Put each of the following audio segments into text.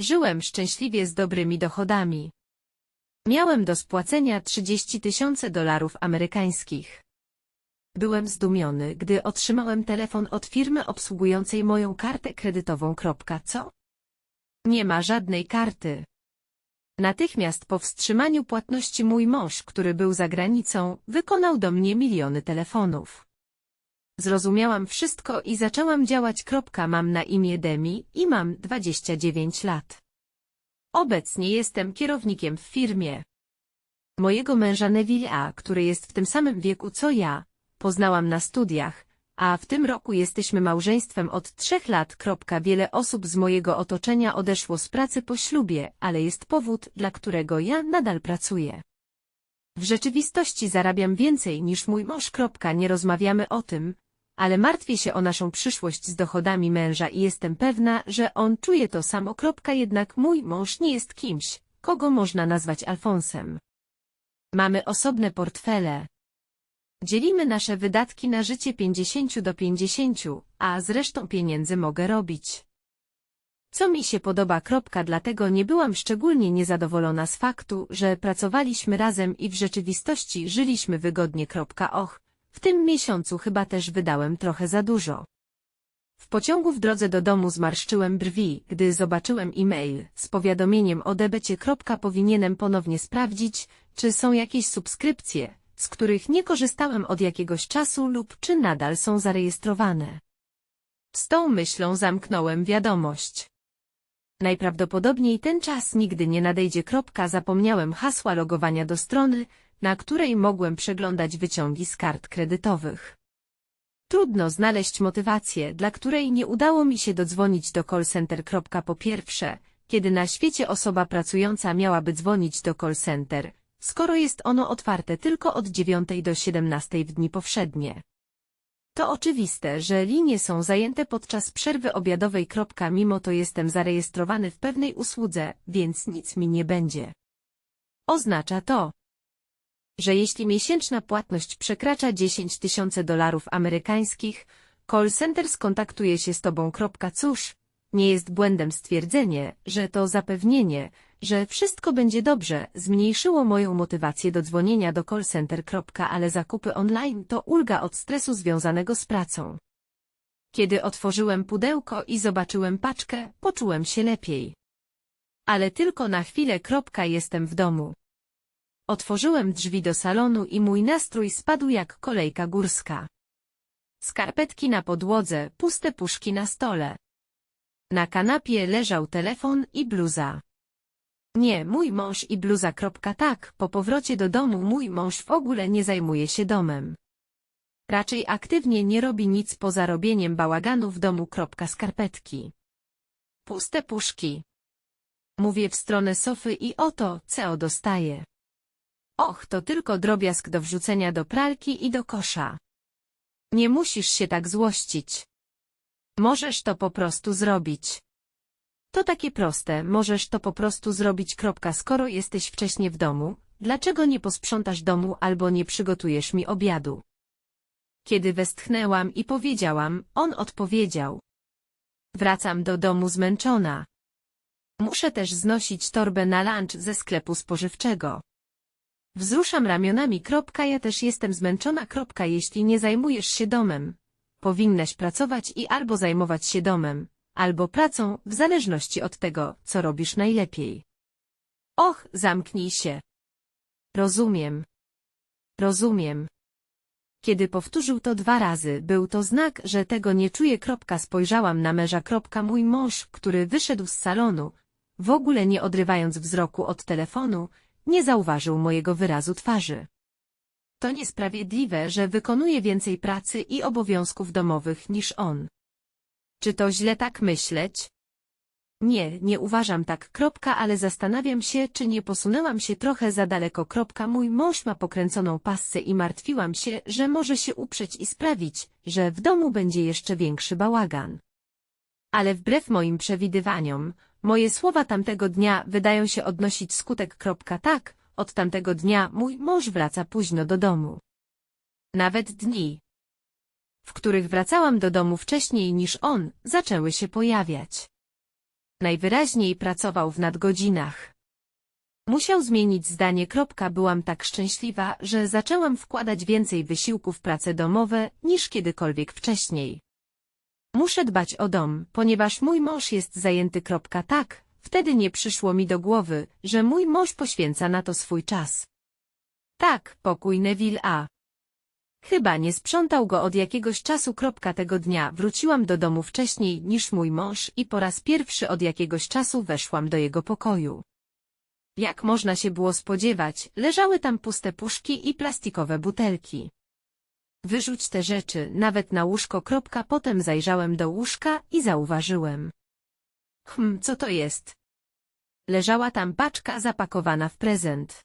Żyłem szczęśliwie z dobrymi dochodami. Miałem do spłacenia 30 tysięcy dolarów amerykańskich. Byłem zdumiony, gdy otrzymałem telefon od firmy obsługującej moją kartę kredytową. Co? Nie ma żadnej karty. Natychmiast po wstrzymaniu płatności mój mąż, który był za granicą, wykonał do mnie miliony telefonów. Zrozumiałam wszystko i zaczęłam działać. Mam na imię Demi i mam 29 lat. Obecnie jestem kierownikiem w firmie. Mojego męża Neville'a, który jest w tym samym wieku co ja, poznałam na studiach, a w tym roku jesteśmy małżeństwem od trzech lat. Wiele osób z mojego otoczenia odeszło z pracy po ślubie, ale jest powód, dla którego ja nadal pracuję. W rzeczywistości zarabiam więcej niż mój mąż. Nie rozmawiamy o tym, ale martwię się o naszą przyszłość z dochodami męża i jestem pewna, że on czuje to samo. Jednak mój mąż nie jest kimś, kogo można nazwać Alfonsem. Mamy osobne portfele. Dzielimy nasze wydatki na życie 50 do 50, a z resztą pieniędzy mogę robić. Co mi się podoba. Dlatego nie byłam szczególnie niezadowolona z faktu, że pracowaliśmy razem i w rzeczywistości żyliśmy wygodnie. Och, w tym miesiącu chyba też wydałem trochę za dużo. W pociągu w drodze do domu zmarszczyłem brwi, gdy zobaczyłem e-mail z powiadomieniem o debecie. Powinienem ponownie sprawdzić, czy są jakieś subskrypcje, z których nie korzystałem od jakiegoś czasu lub czy nadal są zarejestrowane. Z tą myślą zamknąłem wiadomość. Najprawdopodobniej ten czas nigdy nie nadejdzie. Zapomniałem hasła logowania do strony, na której mogłem przeglądać wyciągi z kart kredytowych. Trudno znaleźć motywację, dla której nie udało mi się dodzwonić do call center. Po pierwsze, kiedy na świecie osoba pracująca miałaby dzwonić do call center, skoro jest ono otwarte tylko od 9 do 17 w dni powszednie. To oczywiste, że linie są zajęte podczas przerwy obiadowej. Mimo to jestem zarejestrowany w pewnej usłudze, więc nic mi nie będzie. Oznacza to, że jeśli miesięczna płatność przekracza 10 tysięcy dolarów amerykańskich, call center skontaktuje się z Tobą. Cóż, nie jest błędem stwierdzenie, że to zapewnienie, że wszystko będzie dobrze, zmniejszyło moją motywację do dzwonienia do call center. Ale zakupy online to ulga od stresu związanego z pracą. Kiedy otworzyłem pudełko i zobaczyłem paczkę, poczułem się lepiej. Ale tylko na chwilę. Jestem w domu. Otworzyłem drzwi do salonu i mój nastrój spadł jak kolejka górska. Skarpetki na podłodze, puste puszki na stole. Na kanapie leżał telefon i bluza. Nie, mój mąż i bluza. Tak, po powrocie do domu mój mąż w ogóle nie zajmuje się domem. Raczej aktywnie nie robi nic poza robieniem bałaganu w domu. Skarpetki. Puste puszki. Mówię w stronę sofy i oto, co dostaję. Och, to tylko drobiazg do wrzucenia do pralki i do kosza. Nie musisz się tak złościć. Możesz to po prostu zrobić. To takie proste, możesz to po prostu zrobić. Kropka. Skoro jesteś wcześnie w domu, dlaczego nie posprzątasz domu albo nie przygotujesz mi obiadu? Kiedy westchnęłam i powiedziałam, on odpowiedział. Wracam do domu zmęczona. Muszę też znosić torbę na lunch ze sklepu spożywczego. Wzruszam ramionami. Ja też jestem zmęczona. Jeśli nie zajmujesz się domem. Powinnaś pracować i albo zajmować się domem, albo pracą, w zależności od tego, co robisz najlepiej. Och, zamknij się. Rozumiem. Rozumiem. Kiedy powtórzył to dwa razy, był to znak, że tego nie czuję. Spojrzałam na męża. Mój mąż, który wyszedł z salonu, w ogóle nie odrywając wzroku od telefonu, nie zauważył mojego wyrazu twarzy. To niesprawiedliwe, że wykonuje więcej pracy i obowiązków domowych niż on. Czy to źle tak myśleć? Nie, nie uważam tak. Kropka, ale zastanawiam się, czy nie posunęłam się trochę za daleko. Kropka, mój mąż ma pokręconą pasce i martwiłam się, że może się uprzeć i sprawić, że w domu będzie jeszcze większy bałagan. Ale wbrew moim przewidywaniom, Moje słowa tamtego dnia wydają się odnosić skutek. Tak, od tamtego dnia mój mąż wraca późno do domu. Nawet dni, w których wracałam do domu wcześniej niż on, zaczęły się pojawiać. Najwyraźniej pracował w nadgodzinach. Musiał zmienić zdanie. Byłam tak szczęśliwa, że zaczęłam wkładać więcej wysiłku w prace domowe niż kiedykolwiek wcześniej. Muszę dbać o dom, ponieważ mój mąż jest zajęty. Kropka. Tak, wtedy nie przyszło mi do głowy, że mój mąż poświęca na to swój czas. Tak, pokój Neville A. Chyba nie sprzątał go od jakiegoś czasu. Kropka tego dnia wróciłam do domu wcześniej niż mój mąż i po raz pierwszy od jakiegoś czasu weszłam do jego pokoju. Jak można się było spodziewać, leżały tam puste puszki i plastikowe butelki. Wyrzuć te rzeczy, nawet na łóżko. Potem zajrzałem do łóżka i zauważyłem. Hm, co to jest? Leżała tam paczka zapakowana w prezent.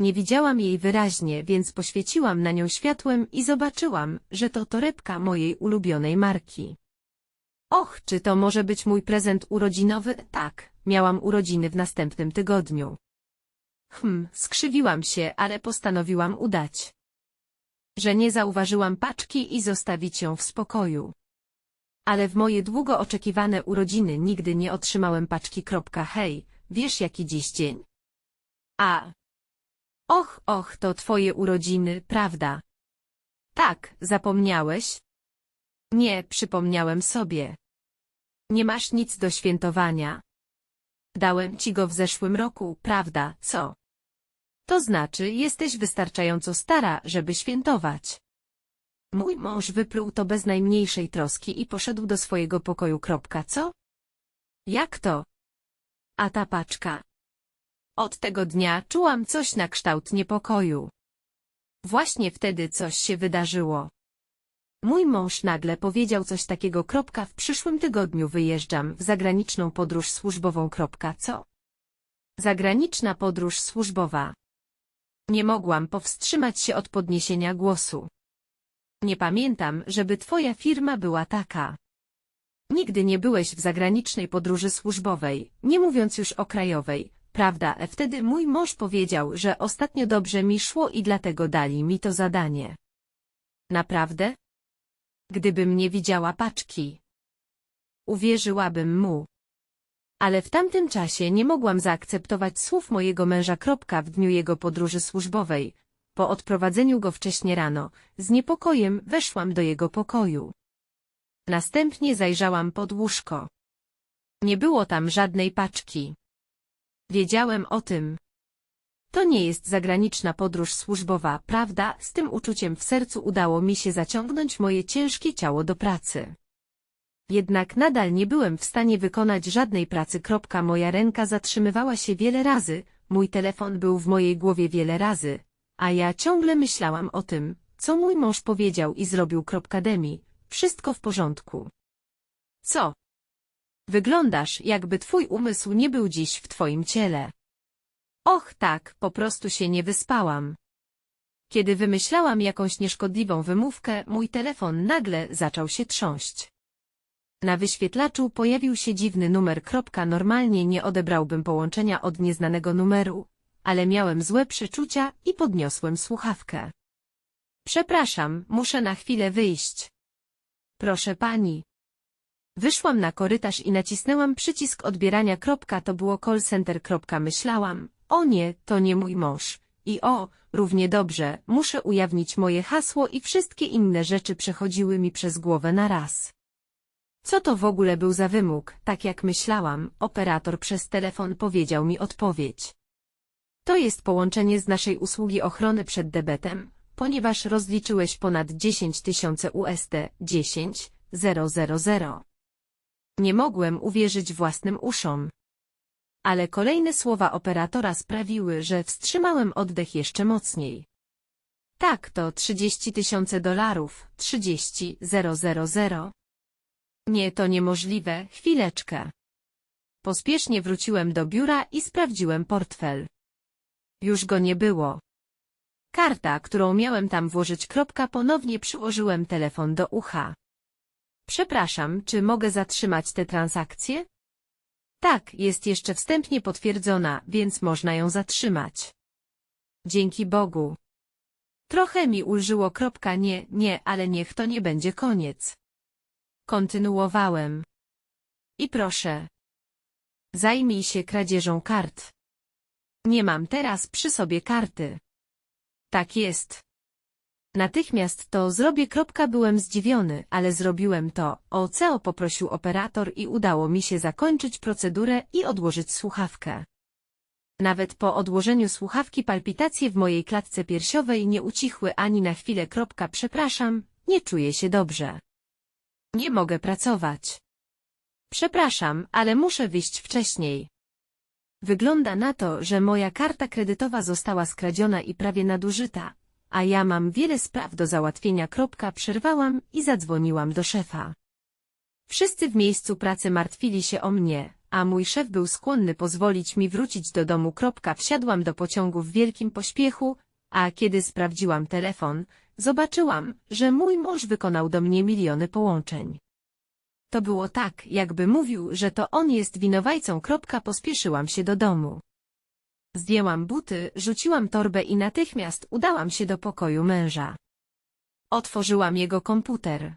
Nie widziałam jej wyraźnie, więc poświeciłam na nią światłem i zobaczyłam, że to torebka mojej ulubionej marki. Och, czy to może być mój prezent urodzinowy? Tak, miałam urodziny w następnym tygodniu. Hm, skrzywiłam się, ale postanowiłam udać, że nie zauważyłam paczki i zostawić ją w spokoju. Ale w moje długo oczekiwane urodziny nigdy nie otrzymałem paczki. Hej, wiesz jaki dziś dzień? A. Och, och, to twoje urodziny, prawda? Tak, zapomniałeś? Nie, przypomniałem sobie. Nie masz nic do świętowania. Dałem ci go w zeszłym roku, prawda, co? To znaczy, jesteś wystarczająco stara, żeby świętować. Mój mąż wypluł to bez najmniejszej troski i poszedł do swojego pokoju. Kropka, co? Jak to? A ta paczka? Od tego dnia czułam coś na kształt niepokoju. Właśnie wtedy coś się wydarzyło. Mój mąż nagle powiedział coś takiego. Kropka, w przyszłym tygodniu wyjeżdżam w zagraniczną podróż służbową. Kropka, co? Zagraniczna podróż służbowa. Nie mogłam powstrzymać się od podniesienia głosu. Nie pamiętam, żeby twoja firma była taka. Nigdy nie byłeś w zagranicznej podróży służbowej, nie mówiąc już o krajowej, prawda? E, Wtedy mój mąż powiedział, że ostatnio dobrze mi szło i dlatego dali mi to zadanie. Naprawdę? Gdybym nie widziała paczki, uwierzyłabym mu. Ale w tamtym czasie nie mogłam zaakceptować słów mojego męża. W dniu jego podróży służbowej. Po odprowadzeniu go wcześnie rano, z niepokojem weszłam do jego pokoju. Następnie zajrzałam pod łóżko. Nie było tam żadnej paczki. Wiedziałem o tym. To nie jest zagraniczna podróż służbowa, prawda? Z tym uczuciem w sercu udało mi się zaciągnąć moje ciężkie ciało do pracy. Jednak nadal nie byłem w stanie wykonać żadnej pracy. Moja ręka zatrzymywała się wiele razy, mój telefon był w mojej głowie wiele razy, a ja ciągle myślałam o tym, co mój mąż powiedział i zrobił. Demi, wszystko w porządku. Co? Wyglądasz, jakby twój umysł nie był dziś w twoim ciele. Och tak, po prostu się nie wyspałam. Kiedy wymyślałam jakąś nieszkodliwą wymówkę, mój telefon nagle zaczął się trząść. Na wyświetlaczu pojawił się dziwny numer. Normalnie nie odebrałbym połączenia od nieznanego numeru, ale miałem złe przeczucia i podniosłem słuchawkę. Przepraszam, muszę na chwilę wyjść. Proszę pani. Wyszłam na korytarz i nacisnęłam przycisk odbierania. To było call center. Myślałam, o nie, to nie mój mąż. I o, równie dobrze, muszę ujawnić moje hasło i wszystkie inne rzeczy przechodziły mi przez głowę na raz. Co to w ogóle był za wymóg? Tak jak myślałam, operator przez telefon powiedział mi odpowiedź. To jest połączenie z naszej usługi ochrony przed debetem, ponieważ rozliczyłeś ponad 10 tysięcy USD 10 000. Nie mogłem uwierzyć własnym uszom. Ale kolejne słowa operatora sprawiły, że wstrzymałem oddech jeszcze mocniej. Tak, to 30 tysięcy dolarów, 30 000. Nie, to niemożliwe, chwileczkę. Pospiesznie wróciłem do biura i sprawdziłem portfel. Już go nie było. Karta, którą miałem tam włożyć. Kropka, ponownie przyłożyłem telefon do ucha. Przepraszam, czy mogę zatrzymać tę transakcję? Tak, jest jeszcze wstępnie potwierdzona, więc można ją zatrzymać. Dzięki Bogu. Trochę mi ulżyło. Kropka, nie, nie, ale niech to nie będzie koniec. Kontynuowałem. I proszę. Zajmij się kradzieżą kart. Nie mam teraz przy sobie karty. Tak jest. Natychmiast to zrobię. Byłem zdziwiony, ale zrobiłem to. OCO poprosił operator i udało mi się zakończyć procedurę i odłożyć słuchawkę. Nawet po odłożeniu słuchawki palpitacje w mojej klatce piersiowej nie ucichły ani na chwilę. Przepraszam, nie czuję się dobrze. Nie mogę pracować. Przepraszam, ale muszę wyjść wcześniej. Wygląda na to, że moja karta kredytowa została skradziona i prawie nadużyta, a ja mam wiele spraw do załatwienia. Kropka, Przerwałam i zadzwoniłam do szefa. Wszyscy w miejscu pracy martwili się o mnie, a mój szef był skłonny pozwolić mi wrócić do domu. Kropka, Wsiadłam do pociągu w wielkim pośpiechu, a kiedy sprawdziłam telefon, zobaczyłam, że mój mąż wykonał do mnie miliony połączeń. To było tak, jakby mówił, że to on jest winowajcą. Pospieszyłam się do domu. Zdjęłam buty, rzuciłam torbę i natychmiast udałam się do pokoju męża. Otworzyłam jego komputer,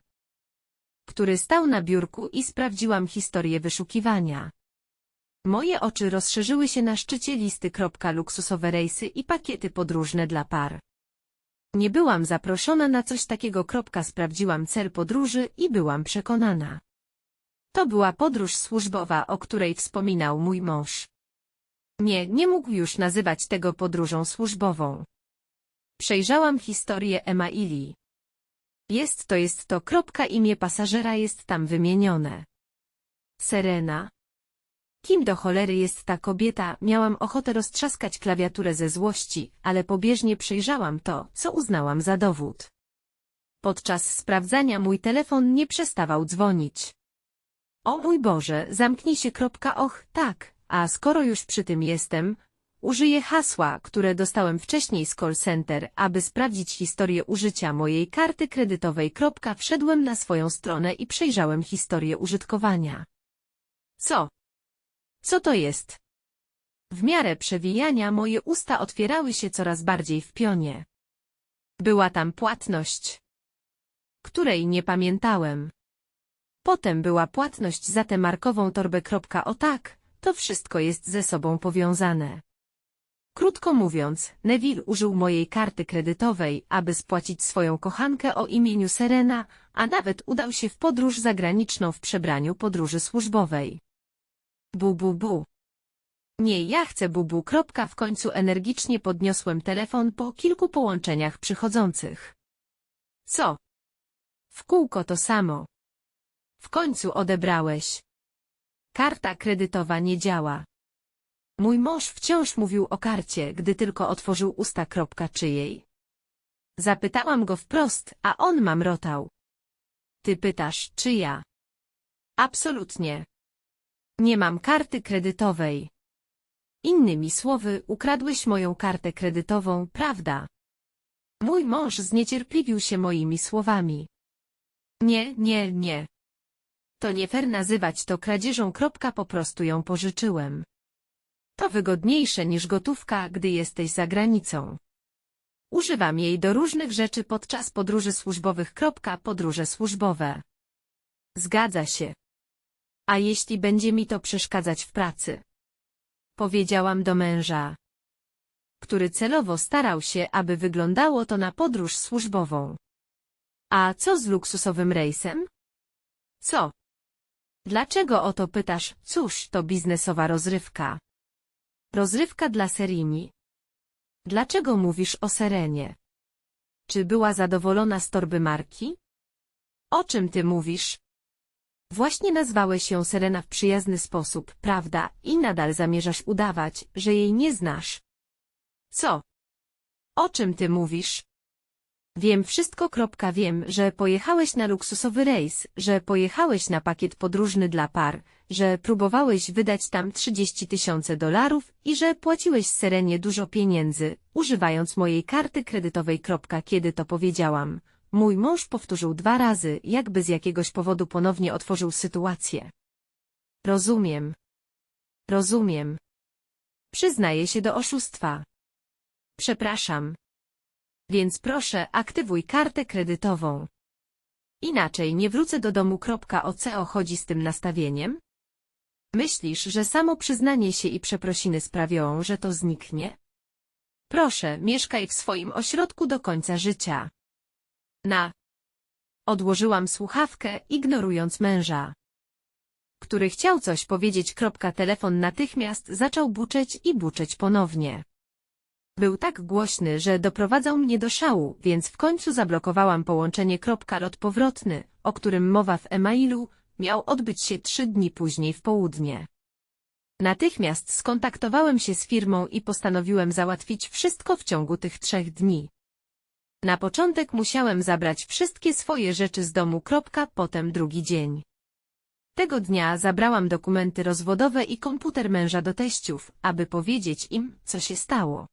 który stał na biurku i sprawdziłam historię wyszukiwania. Moje oczy rozszerzyły się na szczycie listy. Luksusowe rejsy i pakiety podróżne dla par. Nie byłam zaproszona na coś takiego. Sprawdziłam cel podróży i byłam przekonana. To była podróż służbowa, o której wspominał mój mąż. Nie, nie mógł już nazywać tego podróżą służbową. Przejrzałam historię Emaili. Jest to jest to. Imię pasażera jest tam wymienione. Serena. Kim do cholery jest ta kobieta? Miałam ochotę roztrzaskać klawiaturę ze złości, ale pobieżnie przejrzałam to, co uznałam za dowód. Podczas sprawdzania mój telefon nie przestawał dzwonić. O mój Boże, zamknij się. Kropka, och, tak, a skoro już przy tym jestem, użyję hasła, które dostałem wcześniej z call center, aby sprawdzić historię użycia mojej karty kredytowej. Kropka, Wszedłem na swoją stronę i przejrzałem historię użytkowania. Co? Co to jest? W miarę przewijania moje usta otwierały się coraz bardziej w pionie. Była tam płatność, której nie pamiętałem. Potem była płatność za tę markową torbę. O tak, to wszystko jest ze sobą powiązane. Krótko mówiąc, Neville użył mojej karty kredytowej, aby spłacić swoją kochankę o imieniu Serena, a nawet udał się w podróż zagraniczną w przebraniu podróży służbowej. Bu bu bu. Nie, ja chcę bubu. W końcu energicznie podniosłem telefon po kilku połączeniach przychodzących. Co? W kółko to samo. W końcu odebrałeś. Karta kredytowa nie działa. Mój mąż wciąż mówił o karcie, gdy tylko otworzył usta. Kropka czyjej. Zapytałam go wprost, a on mamrotał. Ty pytasz, czy ja? Absolutnie. Nie mam karty kredytowej. Innymi słowy, ukradłeś moją kartę kredytową, prawda? Mój mąż zniecierpliwił się moimi słowami. Nie, nie, nie. To nie fair nazywać to kradzieżą. Po prostu ją pożyczyłem. To wygodniejsze niż gotówka, gdy jesteś za granicą. Używam jej do różnych rzeczy podczas podróży służbowych. Podróże służbowe. Zgadza się. A jeśli będzie mi to przeszkadzać w pracy? Powiedziałam do męża, który celowo starał się, aby wyglądało to na podróż służbową. A co z luksusowym rejsem? Co? Dlaczego o to pytasz? Cóż, to biznesowa rozrywka. Rozrywka dla Serini. Dlaczego mówisz o Serenie? Czy była zadowolona z torby marki? O czym ty mówisz? Właśnie nazwałeś ją Serena w przyjazny sposób, prawda, i nadal zamierzasz udawać, że jej nie znasz. Co? O czym ty mówisz? Wiem wszystko. Wiem, że pojechałeś na luksusowy rejs, że pojechałeś na pakiet podróżny dla par, że próbowałeś wydać tam 30 tysięcy dolarów i że płaciłeś Serenie dużo pieniędzy, używając mojej karty kredytowej. Kiedy to powiedziałam, Mój mąż powtórzył dwa razy, jakby z jakiegoś powodu ponownie otworzył sytuację. Rozumiem. Rozumiem. Przyznaję się do oszustwa. Przepraszam. Więc proszę, aktywuj kartę kredytową. Inaczej nie wrócę do domu. O co chodzi z tym nastawieniem? Myślisz, że samo przyznanie się i przeprosiny sprawią, że to zniknie? Proszę, mieszkaj w swoim ośrodku do końca życia. Na. Odłożyłam słuchawkę, ignorując męża. Który chciał coś powiedzieć. Telefon natychmiast zaczął buczeć i buczeć ponownie. Był tak głośny, że doprowadzał mnie do szału, więc w końcu zablokowałam połączenie. Lot powrotny, o którym mowa w e-mailu, miał odbyć się trzy dni później w południe. Natychmiast skontaktowałem się z firmą i postanowiłem załatwić wszystko w ciągu tych trzech dni. Na początek musiałem zabrać wszystkie swoje rzeczy z domu. Potem drugi dzień. Tego dnia zabrałam dokumenty rozwodowe i komputer męża do teściów, aby powiedzieć im, co się stało.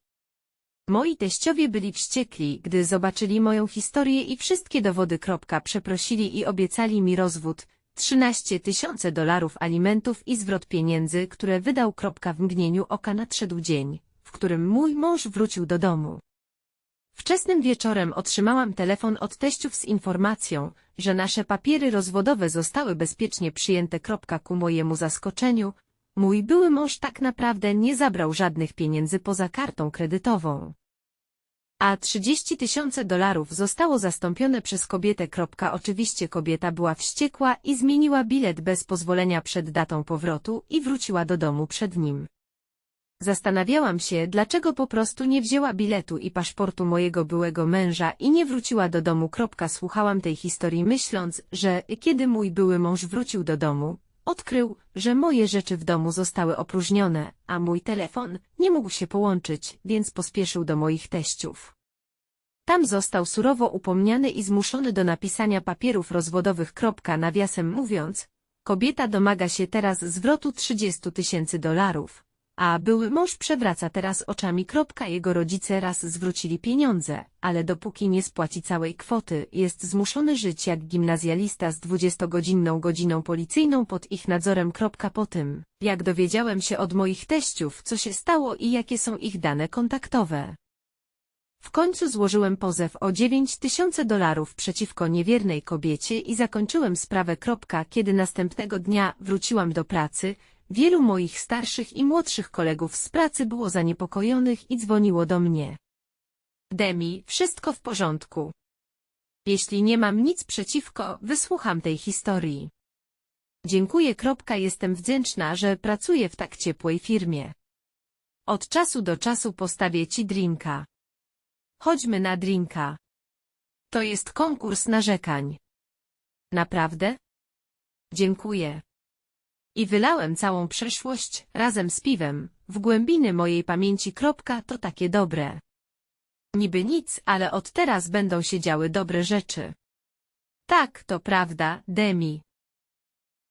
Moi teściowie byli wściekli, gdy zobaczyli moją historię i wszystkie dowody. Przeprosili i obiecali mi rozwód, 13 tysiące dolarów alimentów i zwrot pieniędzy, które wydał. W mgnieniu oka nadszedł dzień, w którym mój mąż wrócił do domu. Wczesnym wieczorem otrzymałam telefon od teściów z informacją, że nasze papiery rozwodowe zostały bezpiecznie przyjęte. Ku mojemu zaskoczeniu, mój były mąż tak naprawdę nie zabrał żadnych pieniędzy poza kartą kredytową. A 30 tysięcy dolarów zostało zastąpione przez kobietę. Oczywiście kobieta była wściekła i zmieniła bilet bez pozwolenia przed datą powrotu i wróciła do domu przed nim. Zastanawiałam się, dlaczego po prostu nie wzięła biletu i paszportu mojego byłego męża i nie wróciła do domu. Słuchałam tej historii myśląc, że kiedy mój były mąż wrócił do domu, odkrył, że moje rzeczy w domu zostały opróżnione, a mój telefon nie mógł się połączyć, więc pospieszył do moich teściów. Tam został surowo upomniany i zmuszony do napisania papierów rozwodowych. Nawiasem mówiąc, kobieta domaga się teraz zwrotu 30 tysięcy dolarów, a były mąż przewraca teraz oczami. Jego rodzice raz zwrócili pieniądze, ale dopóki nie spłaci całej kwoty, jest zmuszony żyć jak gimnazjalista z 20-godzinną godziną policyjną pod ich nadzorem. Po tym, jak dowiedziałem się od moich teściów, co się stało i jakie są ich dane kontaktowe. W końcu złożyłem pozew o 9 tysięcy dolarów przeciwko niewiernej kobiecie i zakończyłem sprawę. Kiedy następnego dnia wróciłam do pracy, wielu moich starszych i młodszych kolegów z pracy było zaniepokojonych i dzwoniło do mnie. Demi, wszystko w porządku. Jeśli nie mam nic przeciwko, wysłucham tej historii. Dziękuję. Jestem wdzięczna, że pracuję w tak ciepłej firmie. Od czasu do czasu postawię ci drinka. Chodźmy na drinka. To jest konkurs narzekań. Naprawdę? Dziękuję. I wylałem całą przeszłość, razem z piwem, w głębiny mojej pamięci. Kropka, to takie dobre. Niby nic, ale od teraz będą się działy dobre rzeczy. Tak, to prawda, Demi.